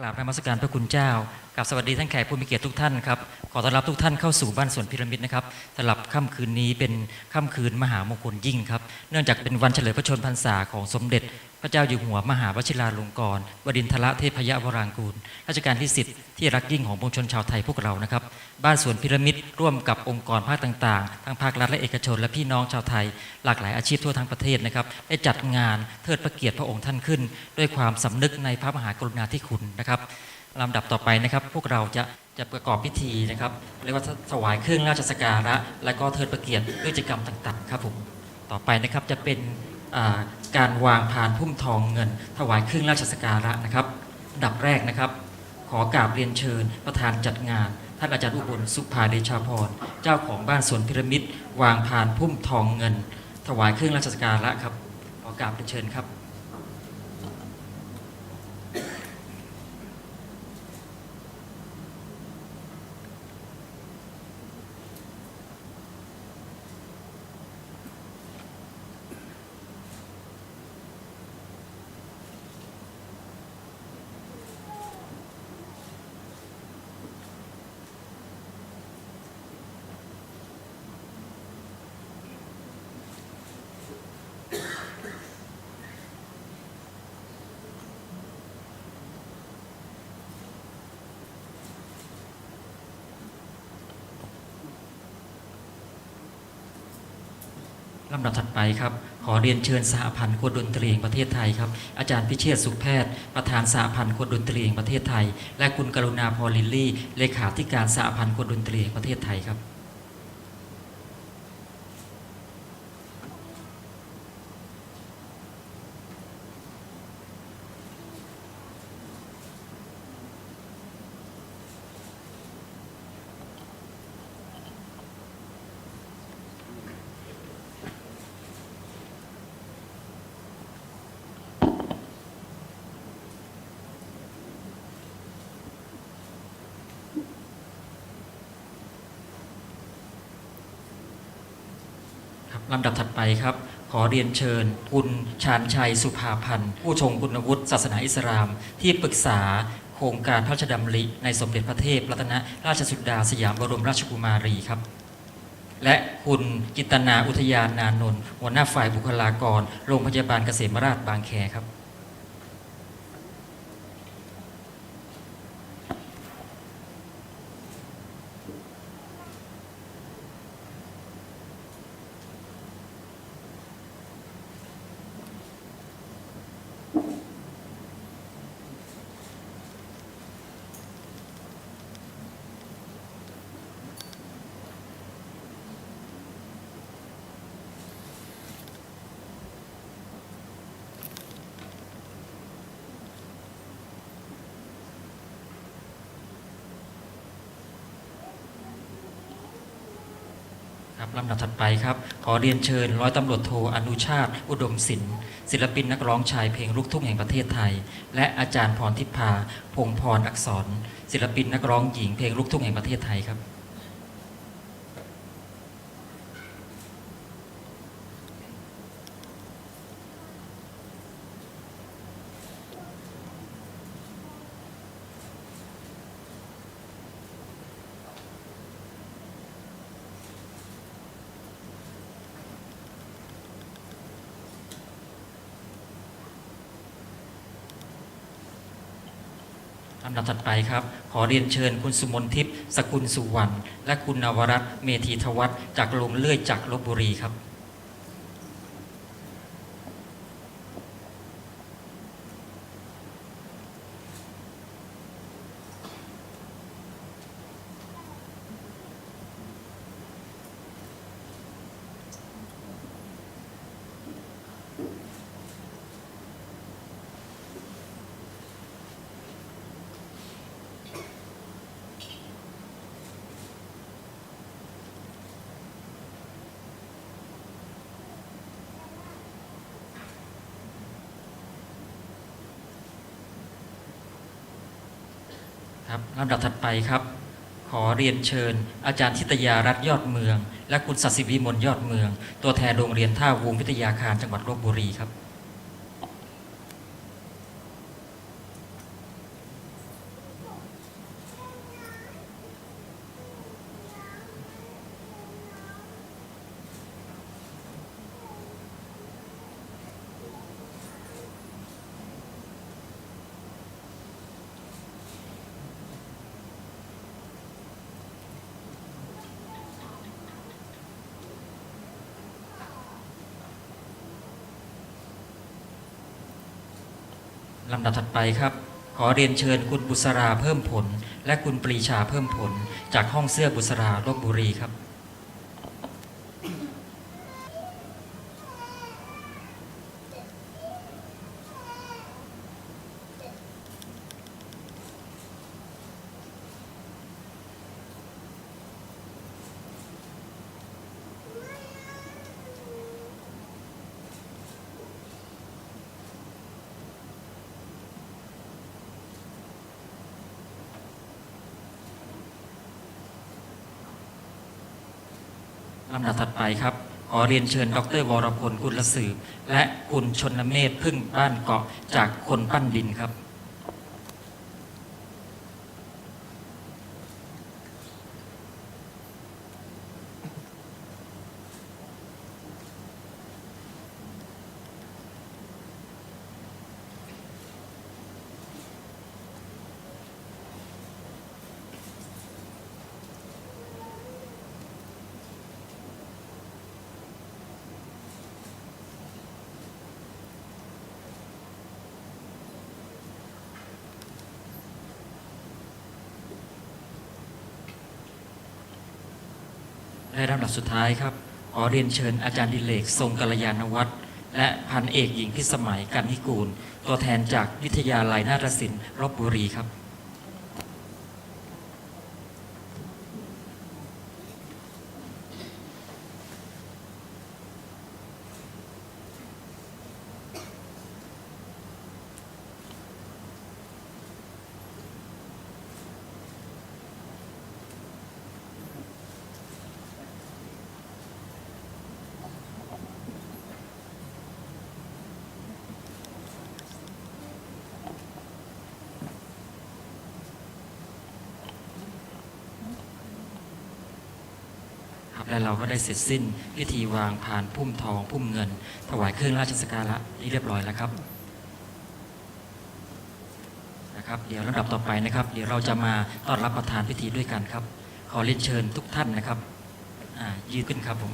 กราบนมัสการพระคุณเจ้า กับสวัสดีท่านแขกผู้มีเกียรติทุกท่านครับขอต้อนรับทุกท่านเข้าสู่บ้านสวนพีระมิดนะครับสำหรับค่ำคืนนี้เป็นค่ำคืนมหามงคลยิ่งครับ เนื่องจากเป็นวันเฉลิมพระชนพรรษาของสมเด็จ พระเจ้าอยู่หัวมหาวชิราลงกรณบดินทรเทพยวรางกูลรัชกาลที่สิบที่รักยิ่งของปวงชนชาวไทยพวกเรานะครับ บ้านสวนพีระมิดร่วมกับองค์กรภาคต่างๆ ทั้งภาครัฐและเอกชน และพี่น้องชาวไทย หลากหลายอาชีพทั่วทั้งประเทศนะครับได้จัดงานเทิดพระเกียรติพระองค์ท่านขึ้น ด้วยความสำนึกในพระมหากรุณาธิคุณนะครับ ลำดับต่อไปนะครับ พวกเราจะจะประกอบพิธีนะครับเรียกว่าถวายเครื่องราชสักการะ และก็เทิดพระเกียรติด้วยกิจกรรมต่างๆครับผมต่อไปนะครับจะเป็นการวางพานพุ่มทองเงิน ถวายเครื่องราชสักการะนะครับดับแรกนะครับ ขอกราบเรียนเชิญประธานจัดงาน ท่านอาจารย์อุบลสุภาเดชาพรเจ้าของบ้านสวนพีระมิดวางพานพุ่มทองเงิน ถวายเครื่องราชสักการะครับขอกราบเรียนเชิญครับ ลำดับถัดไปครับ ขอเรียนเชิญสหพันธ์คนดนตรีแห่งประเทศไทยครับ อาจารย์พิเชษฐ์สุขแพทย์ ประธานสหพันธ์คนดนตรีแห่งประเทศไทย และคุณกรุณาพอลิลลี่ เลขาธิการสหพันธ์คนดนตรีแห่งประเทศไทยครับ ลำดับถัดไปครับ ขอเรียนเชิญ คุณชานชัยสุภาพันธ์ผู้ชงคุณวุฒิศาสนาอิสลาม ที่ปรึกษาโครงการพระราชดำริในสมเด็จพระเทพรัตนราชสุดาสยามบรมราชกุมารีครับ และคุณกิตนาอุทยานนานนท์หัวหน้าฝ่ายบุคลากร โรงพยาบาลเกษมราชบางแคครับ ลำดับถัดไปครับ ขอเรียนเชิญ ร้อยตำรวจโทอนุชาติ อุดมศิลป์ศิลปินนักร้องชายเพลงลูกทุ่งแห่งประเทศไทย และอาจารย์พรทิพาพงพรอักษร ศิลปินนักร้องหญิงเพลงลูกทุ่งแห่งประเทศไทยครับ ถัดไปครับ ขอเรียนเชิญคุณสุมนทิพย์สกุลสุวรรณและคุณนวรัตน์เมธีทวัฒจากโรงเลื่อยจากลบบุรีครับ ลำดับถัดไปครับ ขอเรียนเชิญ อาจารย์ทิตยารัตยอดเมือง และคุณสัสิวิมลยอดเมือง ตัวแทนโรงเรียนท่าวงวิทยาคารจังหวัดลบบุรีครับำดับถัดไปครับ ขอเรียนเชิญคุณบุษราเพิ่มผล และคุณปรีชาเพิ่มผล จากห้องเสื้อบุษราลบบุรีครับ ลำดับถัดไปครับ ขอเรียนเชิญ ดรวรพลกุลสืบ และคุณชนเมธพึ่งบ้านเกาะจากคนปั้นดินครับ และลำดับสุดท้ายครับ ขอเรียนเชิญอาจารย์ดิเลกทรงกัลยาณวัฒน์และพันเอกหญิงพิสมัยกันนิกูล ตัวแทนจากวิทยาลัยนาฏศิลป์รบบุรีครับ และเราก็ได้เสร็จสิ้นพิธีวางพานพุ่มทองพุ่มเงิน ถวายเครื่องราชสักการะนี่เรียบร้อยแล้วครับนะครับเดี๋ยวลำดับต่อไปนะครับ เดี๋ยวเราจะมาต้อนรับประธานพิธีด้วยกันครับ ขอเรียนเชิญทุกท่านนะครับยืนขึ้นครับผม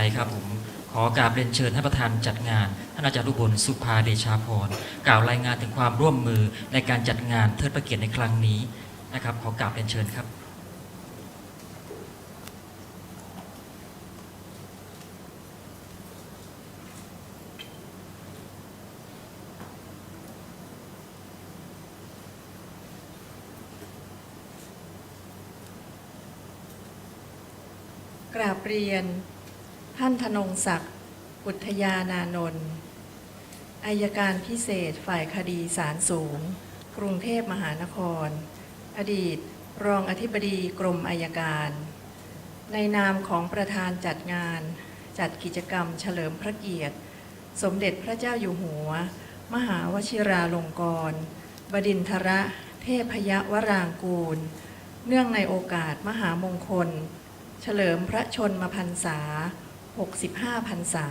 ไปครับผมขอกราบเรียนเชิญท่านประธานจัดงานท่านอาจารย์รุบลสุภาเดชาพรกล่าวรายงานถึงความร่วมมือในการจัดงานเทิดพระเกียรติในครั้งนี้นะครับ ขอกราบเรียนเชิญครับ กราบเรียน ท่านธนงศักดิ์อุทยานานนท์อายการพิเศษฝ่ายคดีศาลสูง กรุงเทพมหานคร อดีต รองอธิบดีกรมอายการ ในนามของประธานจัดงาน จัดกิจกรรมเฉลิมพระเกียรติ สมเด็จพระเจ้าอยู่หัว มหาวชิราลงกรณบดินทรเทพยวรางกูล เนื่องในโอกาสมหามงคล เฉลิมพระชนมพรรษา 65พรรษา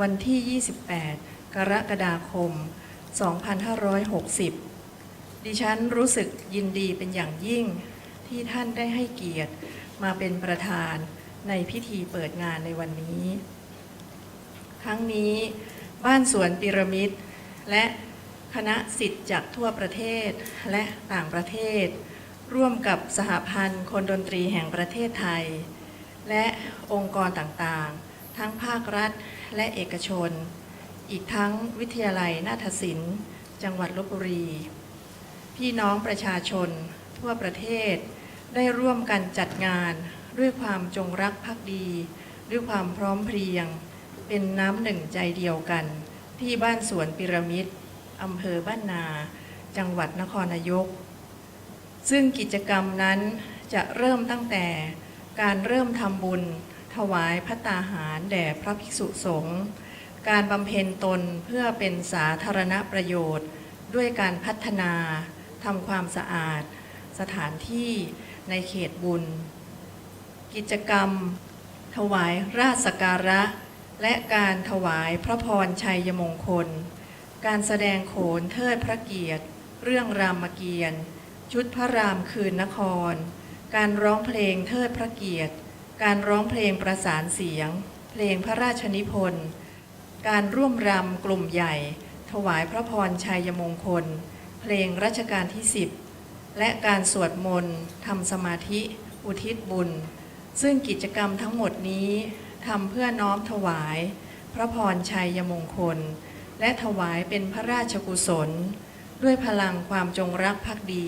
วันที่ 28 กรกฎาคม 2560 ดิฉันรู้สึกยินดีเป็นอย่างยิ่ง ที่ท่านได้ให้เกียรติมาเป็นประธานในพิธีเปิดงานในวันนี้ครั้งนี้บ้านสวนปิรามิด และคณะสิทธิ์จากทั่วประเทศและต่างประเทศ ร่วมกับสหพันธ์คนดนตรีแห่งประเทศไทย และองค์กรต่างๆ ทั้งภาครัฐและเอกชน อีกทั้งวิทยาลัยนาฏศิลป์ จังหวัดลบบุรี พี่น้องประชาชนทั่วประเทศ ได้ร่วมกันจัดงานด้วยความจงรักภักดี ด้วยความพร้อมเพรียง เป็นน้ำหนึ่งใจเดียวกัน ที่บ้านสวนปิรามิดอำเภอบ้านนา จังหวัดนครนายก ซึ่งกิจกรรมนั้นจะเริ่มตั้งแต่ การเริ่มทำบุญ ถวายพระตาหารแด่พระภิกษุสงฆ์การบำเพ็ญตนเพื่อเป็นสาธารณประโยชน์ ด้วยการพัฒนาทำความสะอาด สถานที่ในเขตบุญ กิจกรรม ถวายราชกการะ และการถวายพระพรชัยมงคล การแสดงโขนเทิดพระเกียรติ เรื่องรามเกียรติ์ชุดพระรามคืนนคร การร้องเพลงเทิดพระเกียรติ การร้องเพลงประสานเสียง เพลงพระราชนิพนธ์ การร่วมรำกลุ่มใหญ่ ถวายพระพรชัยมงคล เพลงรัชกาลที่ 10 และการสวดมนต์ทำสมาธิ อุทิศบุญ ซึ่งกิจกรรมทั้งหมดนี้ทำเพื่อน้อมถวาย พระพรชัยมงคล และถวายเป็นพระราชกุศล ด้วยพลังความจงรักภักดี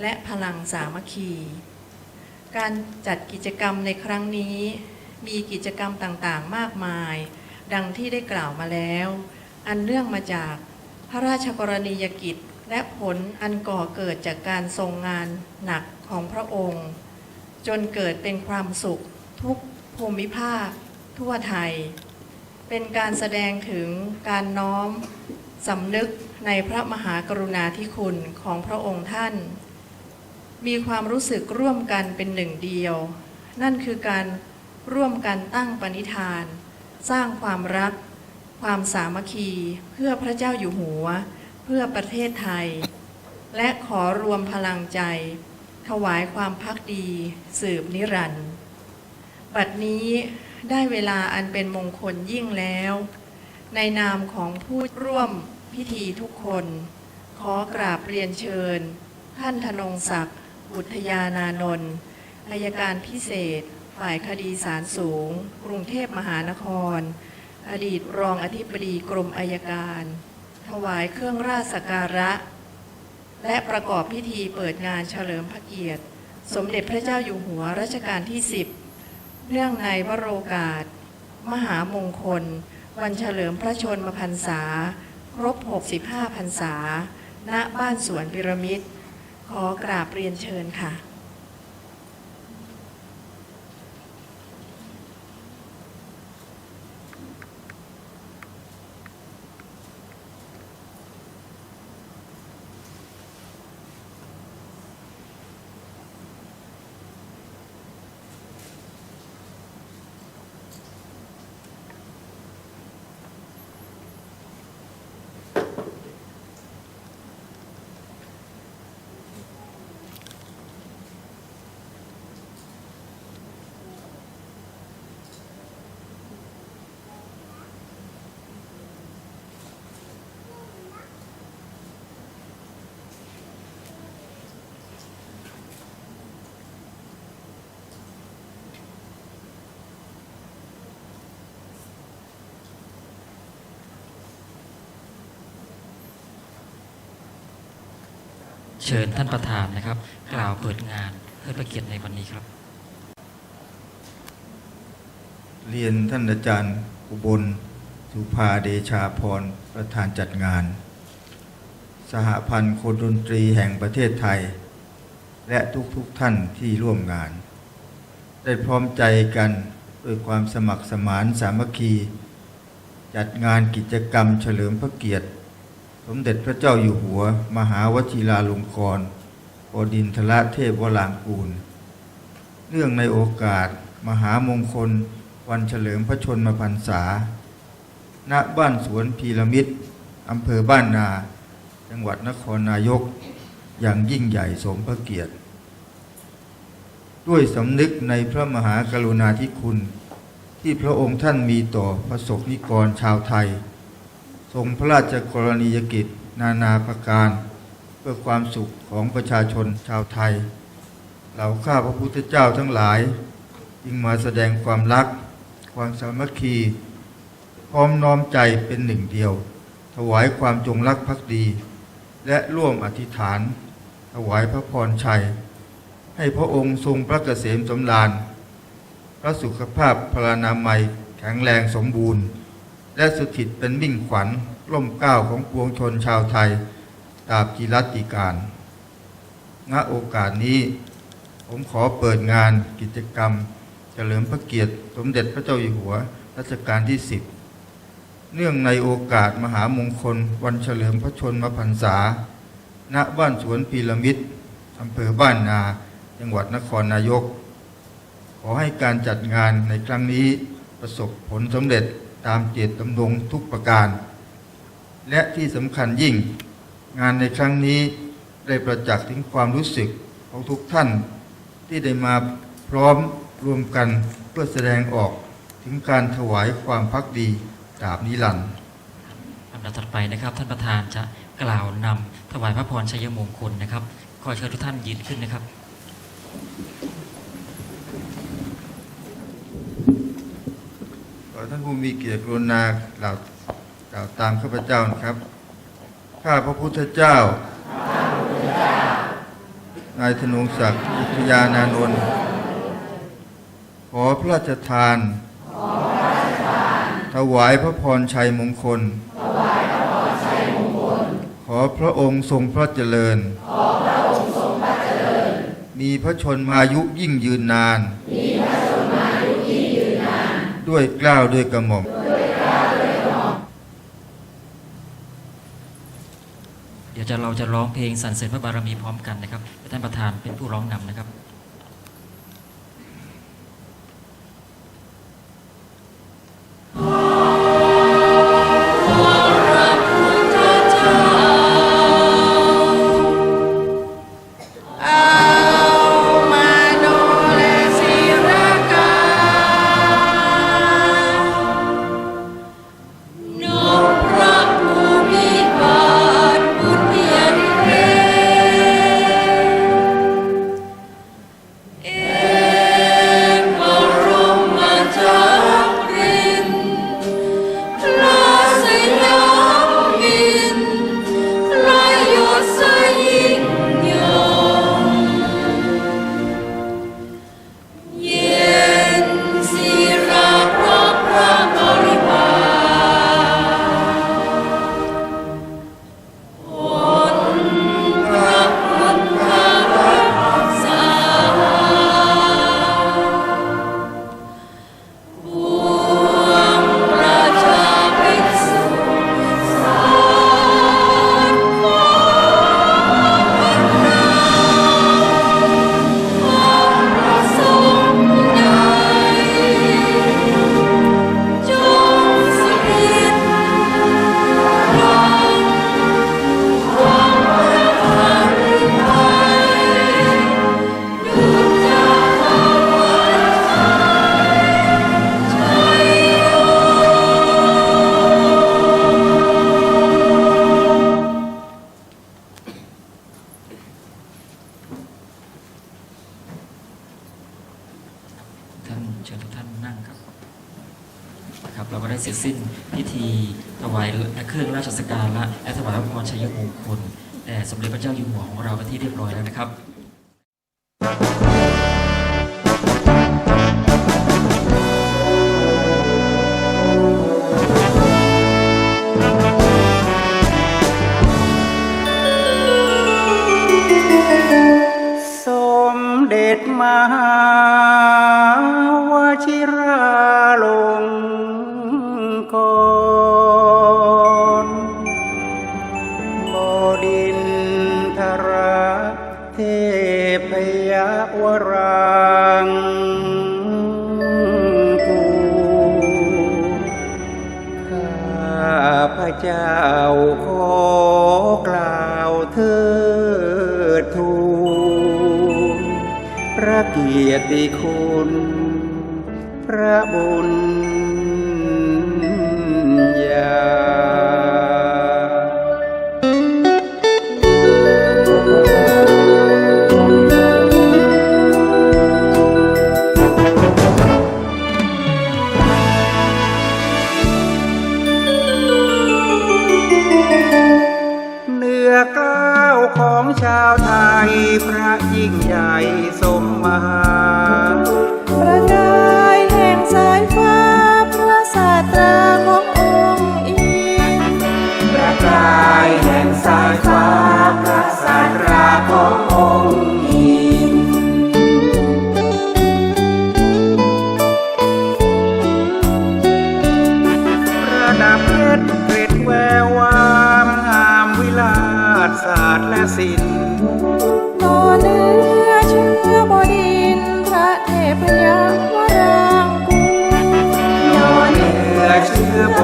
และพลังสามัคคี การจัดกิจกรรมในครั้งนี้ มีกิจกรรมต่างๆ มากมาย ดังที่ได้กล่าวมาแล้ว อันเนื่องมาจากพระราชกรณียกิจและผลอันก่อเกิดจากการทรงงานหนักของพระองค์ จนเกิดเป็นความสุขทุกภูมิภาค ทั่วไทย เป็นการแสดงถึงการน้อมสำนึกในพระมหากรุณาธิคุณของพระองค์ท่าน มีความรู้สึกร่วมกันเป็นหนึ่งเดียว นั่นคือการร่วมกันตั้งปณิธาน สร้างความรัก ความสามัคคี เพื่อพระเจ้าอยู่หัว เพื่อประเทศไทย และขอรวมพลังใจ ถวายความพักดี สืบนิรันดร์บัดนี้ได้เวลาอันเป็นมงคลยิ่งแล้ว ในนามของผู้ร่วมพิธีทุกคน ขอกราบเรียนเชิญ ท่านธนงศักดิ์ บุตยานานนท์อายการพิเศษ ฝ่ายคดีศาลสูง กรุงเทพมหานคร อดีตรองอธิบดีกรมอายการ ถวายเครื่องราชสักการะ และประกอบพิธีเปิดงานเฉลิมพระเกียรติ สมเด็จพระเจ้าอยู่หัวรัชกาลที่ 10 เนื่องในวโรกาส มหามงคล วันเฉลิมพระชนมพรรษา ครบ 65 พรรษา ณ บ้านสวนพีระมิด ขอกราบเรียนเชิญค่ะ เชิญท่านประธานนะครับ กล่าวเปิดงานเพื่อประเกียรติในวันนี้ครับ เรียนท่านอาจารย์อุบล สุภาเดชาพรประธานจัดงาน สหพันธ์คนดนตรีแห่งประเทศไทย และทุกๆทท่านที่ร่วมงาน ได้พร้อมใจกันด้วยความสมัครสมานสามัคคี จัดงานกิจกรรมเฉลิมพระเกียรติ สมเด็จพระเจ้าอยู่หัว มหาวชิราลงกรณ์บดินทรเทพวรางกูล เนื่องในโอกาส มหามงคล วันเฉลิมพระชนมพรรษา ณ บ้านสวนพีระมิดอำเภอบ้านนา จังหวัดนครนายก อย่างยิ่งใหญ่สมพระเกียรติ ด้วยสำนึกในพระมหากรุณาธิคุณ ที่พระองค์ท่านมีต่อประสบนิกรชาวไทย ทรงพระราชกรณียกิจ นานาประการ เพื่อความสุขของประชาชนชาวไทย เหล่าข้าพระพุทธเจ้าทั้งหลายจึงมาแสดงความรัก ความสามัคคี พร้อมน้อมใจเป็นหนึ่งเดียว ถวายความจงรักภักดี และร่วมอธิษฐาน ถวายพระพรชัย ให้พระองค์ทรงพระเกษมสำราญพระสุขภาพพลานามัยแข็งแรงสมบูรณ์ และสถิตเป็นมิ่งขวัญร่มเกล้าของปวงชนชาวไทยตราบจิรัติการ ณ โอกาสนี้ ผมขอเปิดงานกิจกรรม เฉลิมพระเกียรติ สมเด็จพระเจ้าอยู่หัวรัชกาลที่ 10 เนื่องในโอกาสมหามงคล วันเฉลิมพระชนมพรรษา ณ บ้านสวนพีระมิดอำเภอบ้านนา จังหวัดนครนายก ขอให้การจัดงานในครั้งนี้ประสบผลสำเร็จ ตามเจตจำนงทุกประการ และที่สำคัญยิ่ง งานในครั้งนี้ได้ประจักษ์ถึงความรู้สึกของทุกท่านที่ได้มาพร้อมรวมกันเพื่อแสดงออกถึงการถวายความพักดีตราบนิรันดร์ลำดับถัดไปนะครับ ท่านประธานจะกล่าวนำถวายพระพรชัยมงคลนะครับ ขอเชิญทุกท่านยืนขึ้นนะครับ ขอ ท่านผู้มีเกียรติกรุณากล่าวกล่าวตามข้าพเจ้านะครับ ข้าพระพุทธเจ้า นายธนงศักดิ์อุทยานานนท์ขอพระราชทาน ถวายพระพรชัยมงคล ขอพระองค์ทรงพระเจริญ มีพระชนมายุยิ่งยืนนาน ด้วยกล้าวด้วยกระหม่อมเดี๋ยวจะเราจะร้องเพลงสรรเสริญพระบารมีพร้อมกันนะครับท่านประธานเป็นผู้ร้องนำนะครับ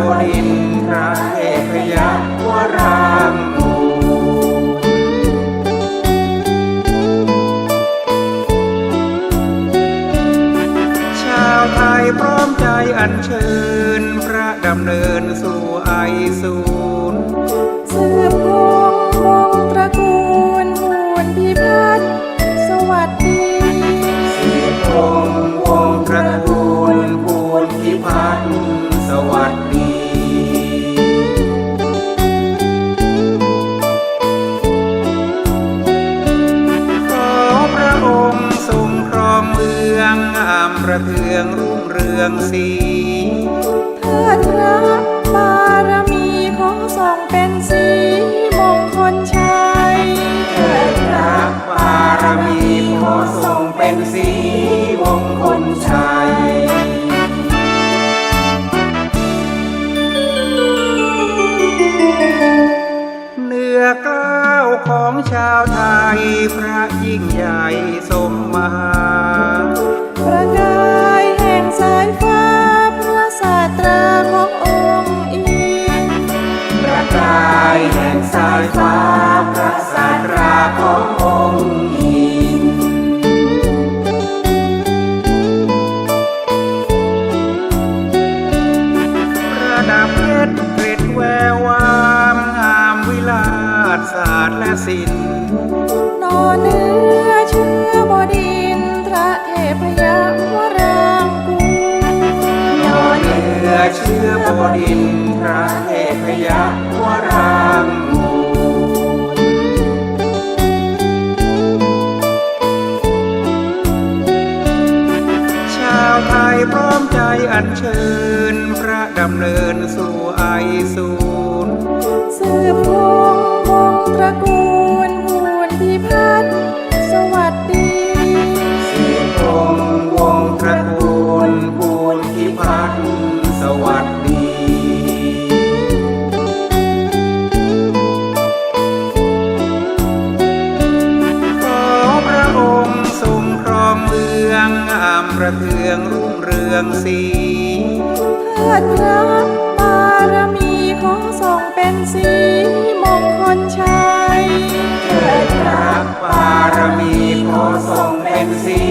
morning. เชื้อพรบดินพระเทพยะวรามมูชาวไทยพร้อมใจอัญเชิญ พระดำเนินสู่ไอศูนเสืบพงวงตระกูลีเพื่อพระบารมีขอส่งเป็นสีมงคลชัยเพื่อพระบารมีขอส่งเป็นสี